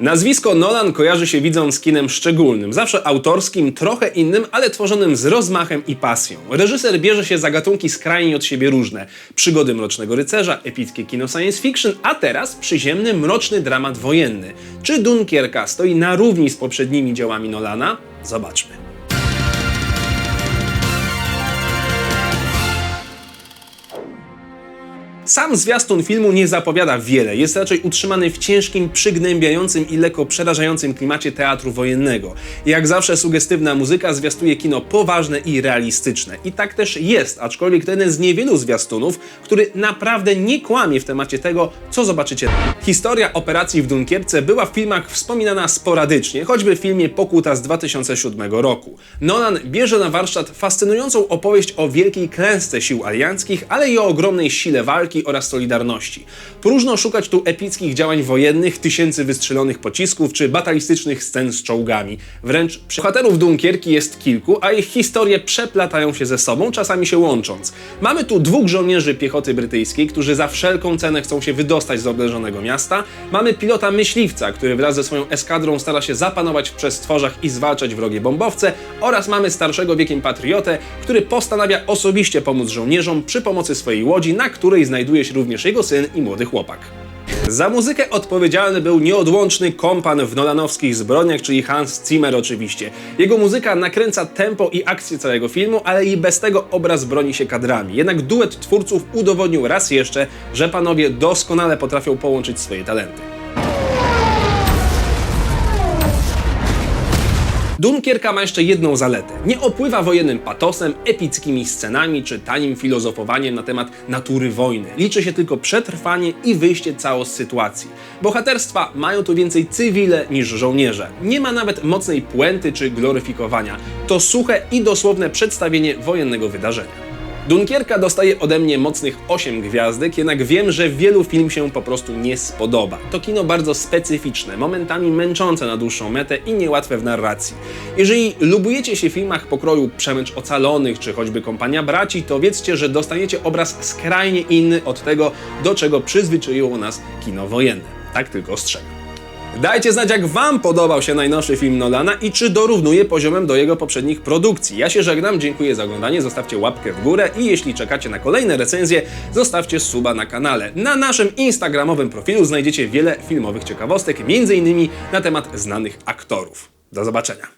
Nazwisko Nolan kojarzy się widzom z kinem szczególnym, zawsze autorskim, trochę innym, ale tworzonym z rozmachem i pasją. Reżyser bierze się za gatunki skrajnie od siebie różne. Przygody Mrocznego Rycerza, epickie kino science fiction, a teraz przyziemny, mroczny dramat wojenny. Czy Dunkierka stoi na równi z poprzednimi dziełami Nolana? Zobaczmy. Sam zwiastun filmu nie zapowiada wiele, jest raczej utrzymany w ciężkim, przygnębiającym i lekko przerażającym klimacie teatru wojennego. Jak zawsze sugestywna muzyka zwiastuje kino poważne i realistyczne. I tak też jest, aczkolwiek to jeden z niewielu zwiastunów, który naprawdę nie kłamie w temacie tego, co zobaczycie. Historia operacji w Dunkierce była w filmach wspominana sporadycznie, choćby w filmie Pokuta z 2007 roku. Nolan bierze na warsztat fascynującą opowieść o wielkiej klęsce sił alianckich, ale i o ogromnej sile walki oraz solidarności. Próżno szukać tu epickich działań wojennych, tysięcy wystrzelonych pocisków czy batalistycznych scen z czołgami. Wręcz bohaterów Dunkierki jest kilku, a ich historie przeplatają się ze sobą, czasami się łącząc. Mamy tu dwóch żołnierzy piechoty brytyjskiej, którzy za wszelką cenę chcą się wydostać z oblężonego miasta. Mamy pilota myśliwca, który wraz ze swoją eskadrą stara się zapanować w przestworzach i zwalczać wrogie bombowce oraz mamy starszego wiekiem patriotę, który postanawia osobiście pomóc żołnierzom przy pomocy swojej łodzi, na której znajduje się również jego syn i młody chłopak. Za muzykę odpowiedzialny był nieodłączny kompan w nolanowskich zbrodniach, czyli Hans Zimmer oczywiście. Jego muzyka nakręca tempo i akcję całego filmu, ale i bez tego obraz broni się kadrami. Jednak duet twórców udowodnił raz jeszcze, że panowie doskonale potrafią połączyć swoje talenty. Dunkierka ma jeszcze jedną zaletę. Nie opływa wojennym patosem, epickimi scenami czy tanim filozofowaniem na temat natury wojny. Liczy się tylko przetrwanie i wyjście cało z sytuacji. Bohaterstwa mają tu więcej cywile niż żołnierze. Nie ma nawet mocnej puenty czy gloryfikowania. To suche i dosłowne przedstawienie wojennego wydarzenia. Dunkierka dostaje ode mnie mocnych 8 gwiazdek, jednak wiem, że wielu film się po prostu nie spodoba. To kino bardzo specyficzne, momentami męczące na dłuższą metę i niełatwe w narracji. Jeżeli lubujecie się w filmach pokroju Przemęcz Ocalonych czy choćby Kompania Braci, to wiedzcie, że dostaniecie obraz skrajnie inny od tego, do czego przyzwyczaiło nas kino wojenne. Tak tylko ostrzegam. Dajcie znać, jak Wam podobał się najnowszy film Nolana i czy dorównuje poziomem do jego poprzednich produkcji. Ja się żegnam, dziękuję za oglądanie, zostawcie łapkę w górę i jeśli czekacie na kolejne recenzje, zostawcie suba na kanale. Na naszym instagramowym profilu znajdziecie wiele filmowych ciekawostek, m.in. na temat znanych aktorów. Do zobaczenia.